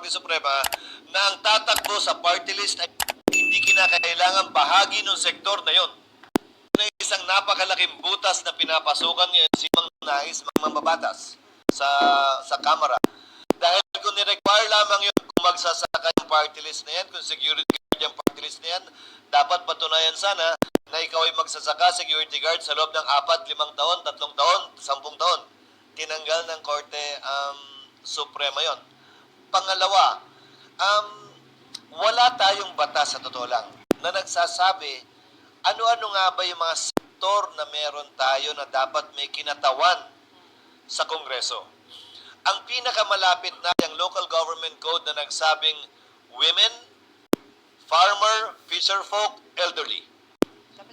Korte Suprema na ang tatakbo sa party list ay hindi kinakailangan bahagi ng sektor na yon. Na isang napakalaking butas na pinapasukan ngayon si Mang Nais mga sa sa Kamara. Dahil kung ni-require lamang yun kung magsasaka yung party list na yan, kung security guard yung party list na yan, dapat patunayan sana na ikaw ay magsasaka security guard sa loob ng apat, limang taon, tatlong taon, sampung taon. Tinanggal ng Korte um, Suprema yon. Pangalawa, um, wala tayong batas sa totoo lang na nagsasabi ano-ano nga ba yung mga sektor na meron tayo na dapat may kinatawan sa Kongreso. Ang pinakamalapit na yung local government code na nagsabing women, farmer, fisherfolk, elderly.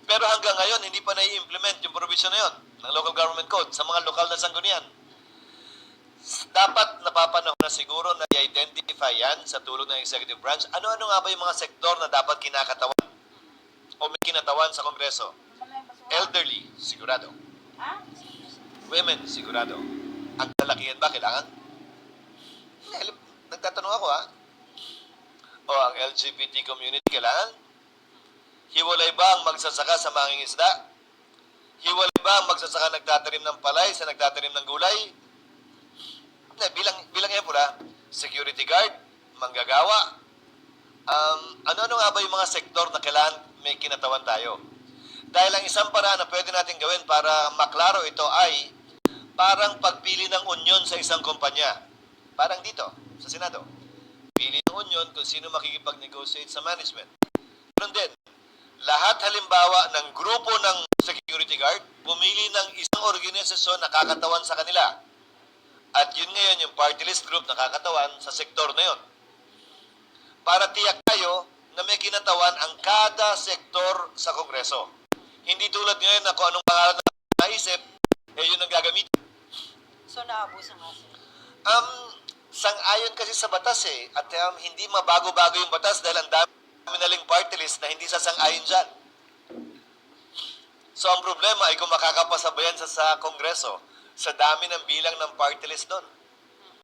Pero hanggang ngayon, hindi pa nai-implement yung provision na yun ng local government code sa mga lokal na sanggunian. Dapat napapanahon na siguro na i-identify yan sa tulong ng executive branch. Ano-ano nga ba yung mga sektor na dapat kinakatawan o may kinatawan sa Kongreso? Elderly, sigurado. Women, sigurado. Ang lalakihan ba kailangan? Nagtatanong ako ha. O ang LGBT community kailangan? Hiwalay ba ang magsasaka sa mangingisda? Hiwalay ba ang magsasaka nagtatanim ng palay sa nagtatanim ng gulay? Hindi, bilang, bilang pula, security guard, manggagawa, um, ano-ano nga ba yung mga sektor na kailangan may kinatawan tayo? Dahil ang isang paraan na pwede natin gawin para maklaro ito ay parang pagpili ng union sa isang kumpanya. Parang dito, sa Senado. Pili ng union kung sino makikipag-negotiate sa management. Ganun din, lahat halimbawa ng grupo ng security guard, pumili ng isang organisasyon na kakatawan sa kanila. At yun ngayon yung party list group na kakatawan sa sektor na yun. Para tiyak tayo na may kinatawan ang kada sektor sa Kongreso. Hindi tulad ngayon na kung anong pangalan na naisip, eh yun ang gagamitin. So, naabusan nga sir. Um, sang-ayon kasi sa batas eh. At um, hindi mabago-bago yung batas dahil ang dami naling party list na hindi sasang-ayon dyan. So ang problema ay kung makakapasa ba yan sa, sa Kongreso sa dami ng bilang ng party list doon.